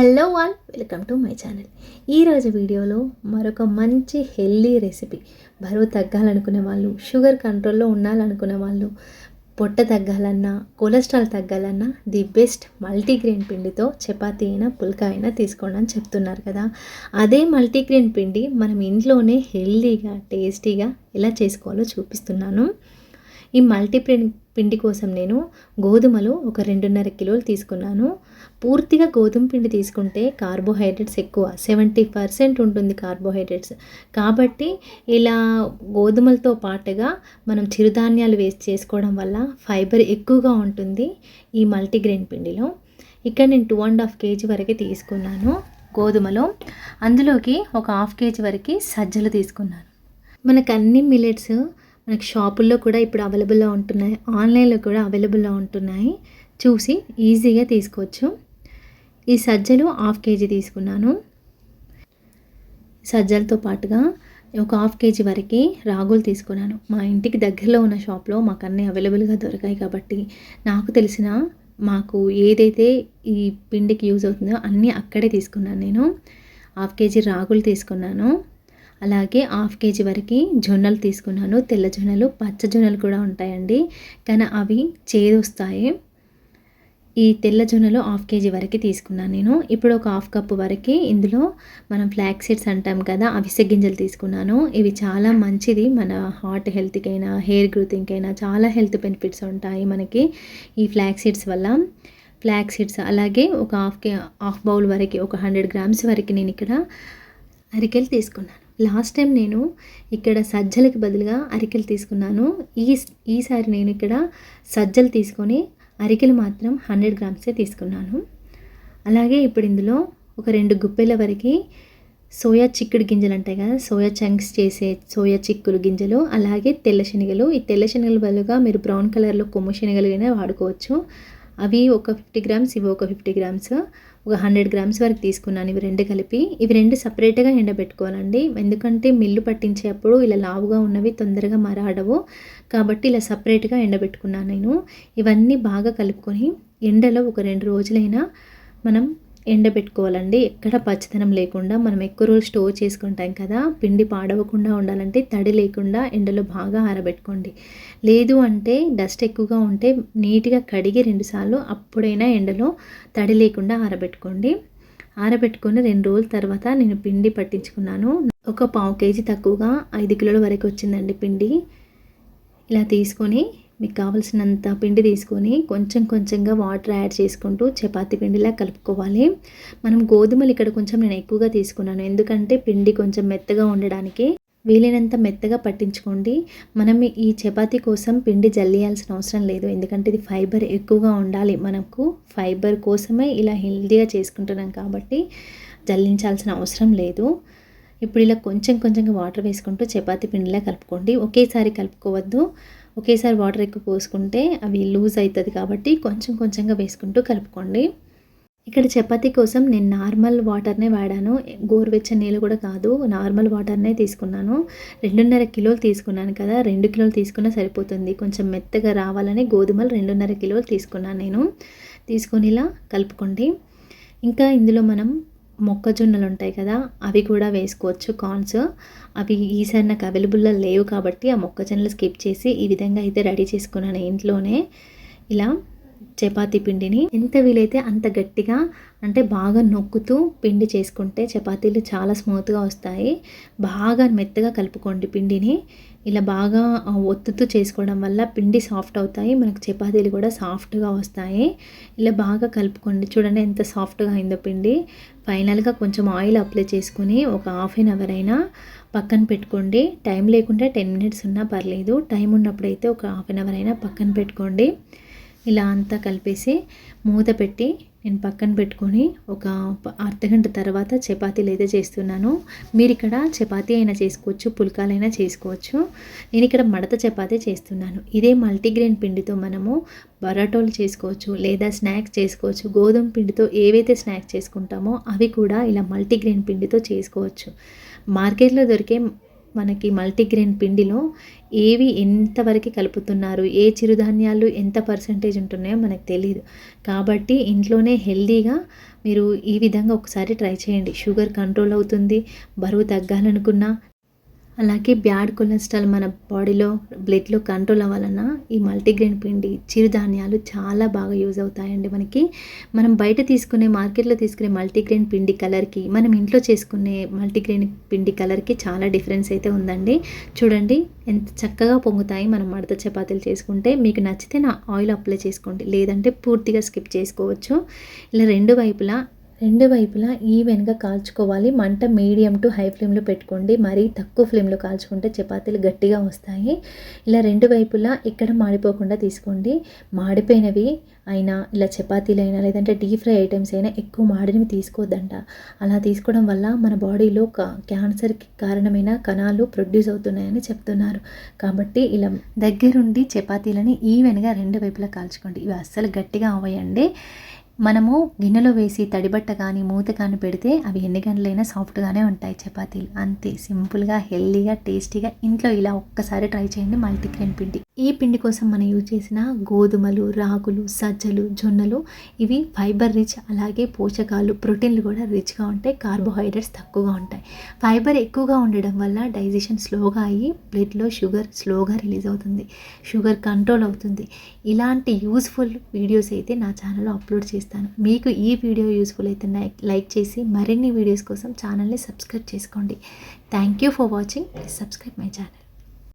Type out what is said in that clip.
Hello all welcome to my channel ఈరోజు వీడియోలో మరొక మంచి హెల్దీ రెసిపీ. బరువు తగ్గాలనుకునే వాళ్ళు షుగర్ కంట్రోల్లో ఉండాలనుకునే వాళ్ళు పొట్ట తగ్గాలన్నా కొలెస్ట్రాల్ తగ్గాలన్నా ది బెస్ట్ మల్టీగ్రెయిన్ పిండితో చపాతీ అయినా పుల్కా అయినా తీసుకోండి అని చెప్తున్నారు కదా. అదే మల్టీగ్రెయిన్ పిండి మనం ఇంట్లోనే హెల్దీగా టేస్టీగా ఎలా చేసుకోవాలో చూపిస్తున్నాను. ఈ మల్టీప్రిన్ పిండి కోసం నేను గోధుమలు ఒక రెండున్నర కిలోలు తీసుకున్నాను. పూర్తిగా గోధుమ పిండి తీసుకుంటే కార్బోహైడ్రేట్స్ ఎక్కువ సెవెంటీ పర్సెంట్ ఉంటుంది కార్బోహైడ్రేట్స్. కాబట్టి ఇలా గోధుమలతో పాటుగా మనం చిరుధాన్యాలు వేస్ట్ చేసుకోవడం వల్ల ఫైబర్ ఎక్కువగా ఉంటుంది ఈ మల్టీగ్రెయిన్ పిండిలో. ఇక్కడ నేను టూ అండ్ హాఫ్ కేజీ వరకు తీసుకున్నాను గోధుమలో. అందులోకి ఒక హాఫ్ కేజీ వరకు సజ్జలు తీసుకున్నాను. మనకు అన్ని మిలెట్స్ మనకి షాపుల్లో కూడా ఇప్పుడు అవైలబుల్లో ఉంటున్నాయి. ఆన్లైన్లో కూడా అవైలబుల్లో ఉంటున్నాయి. చూసి ఈజీగా తీసుకోవచ్చు. ఈ సజ్జలు హాఫ్ కేజీ తీసుకున్నాను. సజ్జలతో పాటుగా ఒక హాఫ్ కేజీ వరకు రాగులు తీసుకున్నాను. మా ఇంటికి దగ్గరలో ఉన్న షాప్లో మాకు అన్నీ అవైలబుల్గా దొరికాయి కాబట్టి నాకు తెలిసిన మాకు ఏదైతే ఈ పిండికి యూజ్ అవుతుందో అన్నీ అక్కడే తీసుకున్నాను నేను. హాఫ్ కేజీ రాగులు తీసుకున్నాను. అలాగే హాఫ్ కేజీ వరకు జొన్నలు తీసుకున్నాను. తెల్ల జొన్నలు పచ్చ జొన్నలు కూడా ఉంటాయండి. కానీ అవి చేదొస్తాయి ఈ తెల్ల జొన్నలు హాఫ్ కేజీ వరకు తీసుకున్నాను నేను. ఇప్పుడు ఒక హాఫ్ కప్పు వరకు ఇందులో మనం ఫ్లాక్ సీడ్స్ అంటాం కదా అవిసె గింజలు తీసుకున్నాను. ఇవి చాలా మంచిది. మన హార్ట్ హెల్త్కైనా హెయిర్ గ్రోతింగ్కైనా చాలా హెల్త్ బెనిఫిట్స్ ఉంటాయి మనకి ఈ ఫ్లాక్ సీడ్స్ వల్ల. ఫ్లాక్ సీడ్స్ అలాగే ఒక హాఫ్ కే హాఫ్ బౌల్ వరకు ఒక హండ్రెడ్ గ్రామ్స్ వరకు నేను ఇక్కడ అరికెలు తీసుకున్నాను. లాస్ట్ టైం నేను ఇక్కడ సజ్జలకి బదులుగా అరికెలు తీసుకున్నాను. ఈ ఈసారి నేను ఇక్కడ సజ్జలు తీసుకొని అరికెలు మాత్రం హండ్రెడ్ గ్రామ్సే తీసుకున్నాను. అలాగే ఇప్పుడు ఇందులో ఒక రెండు గుప్పెల వరకు సోయా చిక్కుడు గింజలు ఉంటాయి కదా సోయా చంక్స్ చేసే సోయా చిక్కుడు గింజలు అలాగే తెల్ల శనగలు. ఈ తెల్ల శనగలు బదులుగా మీరు బ్రౌన్ కలర్లో కొమ్ము శనగలు అయినా వాడుకోవచ్చు. అవి ఒక ఫిఫ్టీ గ్రామ్స్ ఇవి ఒక ఫిఫ్టీ గ్రామ్స్. ఒక హండ్రెడ్ గ్రామ్స్ వరకు తీసుకున్నాను. ఇవి రెండు కలిపి. ఇవి రెండు సపరేట్గా ఎండబెట్టుకోవాలండి. ఎందుకంటే మిల్లు పట్టించేటప్పుడు ఇలా లావుగా ఉన్నవి తొందరగా మరాడవు. కాబట్టి ఇలా సపరేట్గా ఎండబెట్టుకున్నాను నేను. ఇవన్నీ బాగా కలుపుకొని ఎండలో ఒక రెండు రోజులైనా మనం ఎండబెట్టుకోవాలండి. ఎక్కడ పచ్చదనం లేకుండా మనం ఎక్కువ రోజులు స్టోర్ చేసుకుంటాం కదా పిండి పాడవకుండా ఉండాలంటే తడి లేకుండా ఎండలో బాగా ఆరబెట్టుకోండి. లేదు అంటే డస్ట్ ఎక్కువగా ఉంటే నీట్గా కడిగి రెండుసార్లు అప్పుడైనా ఎండలో తడి లేకుండా ఆరబెట్టుకోండి. ఆరబెట్టుకొని రెండు రోజుల తర్వాత నేను పిండి పట్టించుకున్నాను. ఒక పావు కేజీ తక్కువగా ఐదు కిలోల వరకు వచ్చిందండి పిండి. ఇలా తీసుకొని మీకు కావలసినంత పిండి తీసుకొని కొంచెం కొంచెంగా వాటర్ యాడ్ చేసుకుంటూ చపాతి పిండిలా కలుపుకోవాలి. మనం గోధుమలు ఇక్కడ కొంచెం నేను ఎక్కువగా తీసుకున్నాను. ఎందుకంటే పిండి కొంచెం మెత్తగా ఉండడానికి వీలైనంత మెత్తగా పట్టించుకోండి. మనం ఈ చపాతి కోసం పిండి జల్లియాల్సిన అవసరం లేదు. ఎందుకంటే ఇది ఫైబర్ ఎక్కువగా ఉండాలి. మనకు ఫైబర్ కోసమే ఇలా హెల్తీగా చేసుకుంటున్నాం కాబట్టి జల్లించాల్సిన అవసరం లేదు. ఇప్పుడు ఇలా కొంచెం కొంచెంగా వాటర్ వేసుకుంటూ చపాతీ పిండిలా కలుపుకోండి. ఒకేసారి కలుపుకోవద్దు. ఒకేసారి వాటర్ ఎక్కువ పోసుకుంటే అవి లూజ్ అవుతుంది కాబట్టి కొంచెం కొంచెంగా వేసుకుంటూ కలుపుకోండి. ఇక్కడ చపాతి కోసం నేను నార్మల్ వాటర్నే వాడాను. గోరువెచ్చని నీళ్ళు కూడా కాదు నార్మల్ వాటర్నే తీసుకున్నాను. రెండున్నర కిలోలు తీసుకున్నాను కదా రెండు కిలోలు తీసుకున్నా సరిపోతుంది. కొంచెం మెత్తగా రావాలని గోధుమలు రెండున్నర కిలోలు తీసుకున్నాను నేను. తీసుకొని ఇలా కలుపుకోండి. ఇంకా ఇందులో మనం మొక్కజొన్నలు ఉంటాయి కదా అవి కూడా వేసుకోవచ్చు కార్న్స్. అవి ఈసారి నాకు అవైలబుల్లో లేవు కాబట్టి ఆ మొక్కజొన్నలు స్కిప్ చేసి ఈ విధంగా అయితే రెడీ చేసుకున్నాను ఇంట్లోనే. ఇలా చపాతీ పిండిని ఎంత వీలైతే అంత గట్టిగా అంటే బాగా నొక్కుతూ పిండి చేసుకుంటే చపాతీలు చాలా స్మూత్గా వస్తాయి. బాగా మెత్తగా కలుపుకోండి పిండిని. ఇలా బాగా ఒత్తుతూ చేసుకోవడం వల్ల పిండి సాఫ్ట్ అవుతాయి. మనకు చపాతీలు కూడా సాఫ్ట్గా వస్తాయి. ఇలా బాగా కలుపుకోండి. చూడండి ఎంత సాఫ్ట్గా అయిందో పిండి. ఫైనల్గా కొంచెం ఆయిల్ అప్లై చేసుకుని ఒక హాఫ్ అన్ అవర్ అయినా పక్కన పెట్టుకోండి. టైం లేకుంటే టెన్ మినిట్స్ ఉన్నా పర్లేదు. టైం ఉన్నప్పుడైతే ఒక హాఫ్ అన్ అవర్ అయినా పక్కన పెట్టుకోండి. ఇలా అంతా కలిపేసి మూత పెట్టి నేను పక్కన పెట్టుకొని ఒక అర్ధగంట తర్వాత చపాతీలు అయితే చేస్తున్నాను. మీరు ఇక్కడ చపాతీ అయినా చేసుకోవచ్చు పుల్కాలైనా చేసుకోవచ్చు. నేను ఇక్కడ మడత చపాతీ చేస్తున్నాను. ఇదే మల్టీగ్రెయిన్ పిండితో మనము బరాటోలు చేసుకోవచ్చు లేదా స్నాక్స్ చేసుకోవచ్చు. గోధుమ పిండితో ఏవైతే స్నాక్స్ చేసుకుంటామో అవి కూడా ఇలా మల్టీగ్రెయిన్ పిండితో చేసుకోవచ్చు. మార్కెట్లో దొరికే మనకి మల్టీగ్రెయిన్ పిండిలో ఏవి ఎంతవరకు కలుపుతున్నారు ఏ చిరుధాన్యాలు ఎంత పర్సంటేజ్ ఉంటున్నాయో మనకు తెలియదు కాబట్టి ఇంట్లోనే హెల్దీగా మీరు ఈ విధంగా ఒకసారి ట్రై చేయండి. షుగర్ కంట్రోల్ అవుతుంది బరువు తగ్గాలనుకున్నా అలాగే బ్యాడ్ కొలెస్ట్రాల్ మన బాడీలో బ్లడ్లో కంట్రోల్ అవ్వాలన్నా ఈ మల్టీగ్రెయిన్ పిండి చిరుధాన్యాలు చాలా బాగా యూజ్ అవుతాయండి మనకి. మనం బయట తీసుకునే మార్కెట్లో తీసుకునే మల్టీగ్రెయిన్ పిండి కలర్కి మనం ఇంట్లో చేసుకునే మల్టీగ్రెయిన్ పిండి కలర్కి చాలా డిఫరెన్స్ అయితే ఉందండి. చూడండి ఎంత చక్కగా పొంగుతాయి మనం మడత చపాతీలు చేసుకుంటే. మీకు నచ్చితే నా ఆయిల్ అప్లై చేసుకోండి. లేదంటే పూర్తిగా స్కిప్ చేసుకోవచ్చు. ఇలా రెండు వైపులా రెండు వైపులా ఈవెన్గా కాల్చుకోవాలి. మంట మీడియం టు హై ఫ్లేమ్లో పెట్టుకోండి. మరీ తక్కువ ఫ్లేమ్లో కాల్చుకుంటే చపాతీలు గట్టిగా వస్తాయి. ఇలా రెండు వైపులా ఎక్కడ మాడిపోకుండా తీసుకోండి. మాడిపోయినవి అయినా ఇలా చపాతీలు అయినా లేదంటే డీప్ ఫ్రై ఐటమ్స్ అయినా ఎక్కువ మాడినవి తీసుకోవద్దంట. అలా తీసుకోవడం వల్ల మన బాడీలో క్యాన్సర్కి కారణమైన కణాలు ప్రొడ్యూస్ అవుతున్నాయని చెప్తున్నారు. కాబట్టి ఇలా దగ్గరుండి చపాతీలని ఈవెన్గా రెండు వైపులా కాల్చుకోండి. ఇవి అస్సలు గట్టిగా అవ్వయండి. మనము గిన్నెలో వేసి తడిబట్ట కానీ మూత కానీ పెడితే అవి ఎన్ని గంటలైనా సాఫ్ట్గానే ఉంటాయి చపాతీలు. అంతే సింపుల్గా హెల్దీగా టేస్టీగా ఇంట్లో ఇలా ఒక్కసారి ట్రై చేయండి మల్టీగ్రెయిన్ పిండి. ఈ పిండి కోసం మనం యూజ్ చేసిన గోధుమలు రాగులు సజ్జలు జొన్నలు ఇవి ఫైబర్ రిచ్ అలాగే పోషకాలు ప్రోటీన్లు కూడా రిచ్గా ఉంటాయి కార్బోహైడ్రేట్స్ తక్కువగా ఉంటాయి. ఫైబర్ ఎక్కువగా ఉండడం వల్ల డైజెషన్ స్లోగా అయ్యి బ్లడ్లో షుగర్ స్లోగా రిలీజ్ అవుతుంది షుగర్ కంట్రోల్ అవుతుంది. ఇలాంటి యూస్ఫుల్ వీడియోస్ అయితే నా ఛానల్లో అప్లోడ్ చేస్తాను. చేస్తాను. మీకు ఈ వీడియో యూస్ఫుల్ అయితే లైక్ చేసి మరిన్ని వీడియోస్ కోసం ఛానల్ని సబ్స్క్రైబ్ చేసుకోండి. Thank you for watching please subscribe my channel